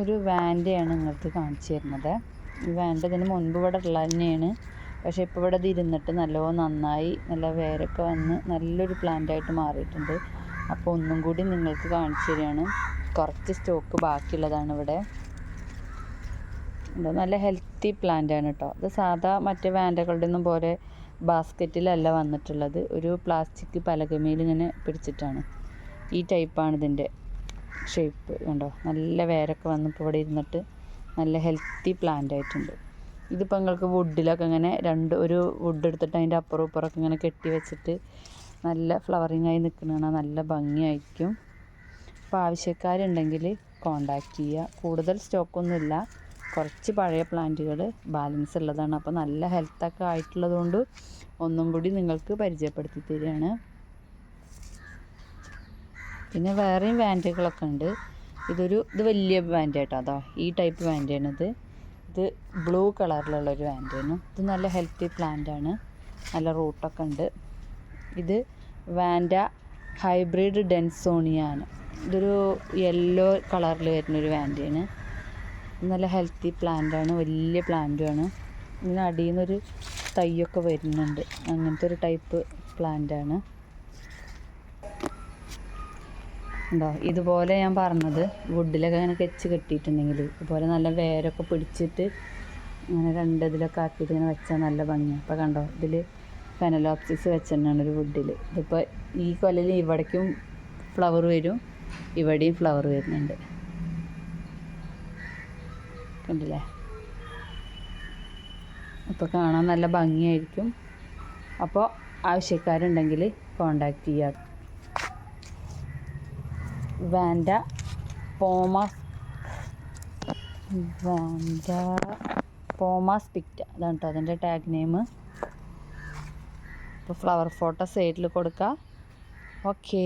ഒരു വാന്റെയാണ് നിങ്ങൾക്ക് കാണിച്ചു തരുന്നത്. ഈ വാന്റെ ഇതിന് മുൻപ് ഇവിടെ ഉള്ള തന്നെയാണ് പക്ഷേ ഇപ്പോൾ ഇവിടെ ഇത് ഇരുന്നിട്ട് നല്ലോണം നന്നായി നല്ല വേരൊക്കെ വന്ന് നല്ലൊരു പ്ലാന്റായിട്ട് മാറിയിട്ടുണ്ട്. അപ്പോൾ ഒന്നും കൂടി നിങ്ങൾക്ക് കാണിച്ചു തരികയാണ്. കുറച്ച് സ്റ്റോക്ക് ബാക്കിയുള്ളതാണ് ഇവിടെ. നല്ല ഹെൽത്തി പ്ലാന്റ് ആണ് കേട്ടോ. ഇത് സാധാ മറ്റേ വാൻഡകളുടെ ഒന്നും പോലെ ബാസ്ക്കറ്റിലല്ല വന്നിട്ടുള്ളത്. ഒരു പ്ലാസ്റ്റിക് പലകമേൽ ഇങ്ങനെ പിടിച്ചിട്ടാണ്. ഈ ടൈപ്പാണ് ഇതിന്റെ. ഷേപ്പ് കണ്ടോ നല്ല വേരൊക്കെ വന്നിപ്പോൾ ഇവിടെ ഇരുന്നിട്ട് നല്ല ഹെൽത്തി പ്ലാന്റ് ആയിട്ടുണ്ട്. ഇതിപ്പോൾ നിങ്ങൾക്ക് വുഡിലൊക്കെ ഇങ്ങനെ രണ്ട് ഒരു വുഡ് എടുത്തിട്ട് അതിന്റെ അപ്പുറം ഇപ്പുറമൊക്കെ ഇങ്ങനെ കെട്ടി വെച്ചിട്ട് നല്ല ഫ്ലവറിങ് ആയി നിൽക്കുന്നതാണ് നല്ല ഭംഗിയായിരിക്കും. അപ്പോൾ ആവശ്യക്കാരുണ്ടെങ്കിൽ കോണ്ടാക്ട് ചെയ്യുക. കൂടുതൽ സ്റ്റോക്കൊന്നുമില്ല കുറച്ച് പഴയ പ്ലാന്റുകൾ ബാലൻസ് ഉള്ളതാണ്. അപ്പോൾ നല്ല ഹെൽത്തൊക്കെ ആയിട്ടുള്ളത് കൊണ്ട് ഒന്നും കൂടി നിങ്ങൾക്ക് പരിചയപ്പെടുത്തി തരികയാണ്. പിന്നെ വേറെയും വാന്റുകളൊക്കെ ഉണ്ട്. ഇതൊരു ഇത് വലിയ വാന്റ് കേട്ടോ അതോ ഈ ടൈപ്പ് വാന്റാണിത് ഇത്. ബ്ലൂ കളറിലുള്ള ഒരു വാന്റാണ് ഇത് നല്ല ഹെൽത്തി പ്ലാന്റ് ആണ്. നല്ല റൂട്ടൊക്കെ ഉണ്ട്. ഇത് വാൻഡ ഹൈബ്രിഡ് ഡെൻസോണിയാണ് ഇതൊരു യെല്ലോ കളറിൽ വരുന്നൊരു വാന്റയാണ് നല്ല ഹെൽത്തി പ്ലാന്റ് ആണ്. വലിയ പ്ലാന്റും ആണ്. ഇതിന് അടിയിൽ നിന്നൊരു തൈയൊക്കെ വരുന്നുണ്ട്. അങ്ങനത്തെ ഒരു ടൈപ്പ് പ്ലാന്റ് ആണ് ഉണ്ടോ? ഇതുപോലെ ഞാൻ പറഞ്ഞത് വുഡിലൊക്കെ ഇങ്ങനെ കെച്ച് കെട്ടിയിട്ടുണ്ടെങ്കിൽ ഇതുപോലെ നല്ല വേരൊക്കെ പിടിച്ചിട്ട് ഇങ്ങനെ രണ്ട് ഇതിലൊക്കെ ആക്കിയിട്ട് ഇങ്ങനെ വെച്ചാൽ നല്ല ഭംഗിയാണ് അപ്പോൾ കണ്ടോ? ഇതിൽ ഫെനലോപ്സിസ് വെച്ചിട്ടുണ്ടാണ് ഒരു വുഡിൽ ഇതിപ്പോൾ ഈ കൊല്ലയിൽ ഇവിടേക്കും ഫ്ലവർ വരും ഇവിടെയും ഫ്ലവർ വരുന്നുണ്ട്. കണ്ടില്ലേ? അപ്പോൾ കാണാൻ നല്ല ഭംഗിയായിരിക്കും. അപ്പോൾ ആവശ്യക്കാരുണ്ടെങ്കിൽ കോണ്ടാക്ട് ചെയ്യുക വാൻഡ പോമാസ്. വാൻഡ പോമാസ് പിക്റ്റ. അതാണ് കേട്ടോ അതിന്റെ ടാഗ് നെയിം അപ്പോൾ ഫ്ലവർ ഫോട്ടോ സൈഡിൽ കൊടുക്കുക ഓക്കേ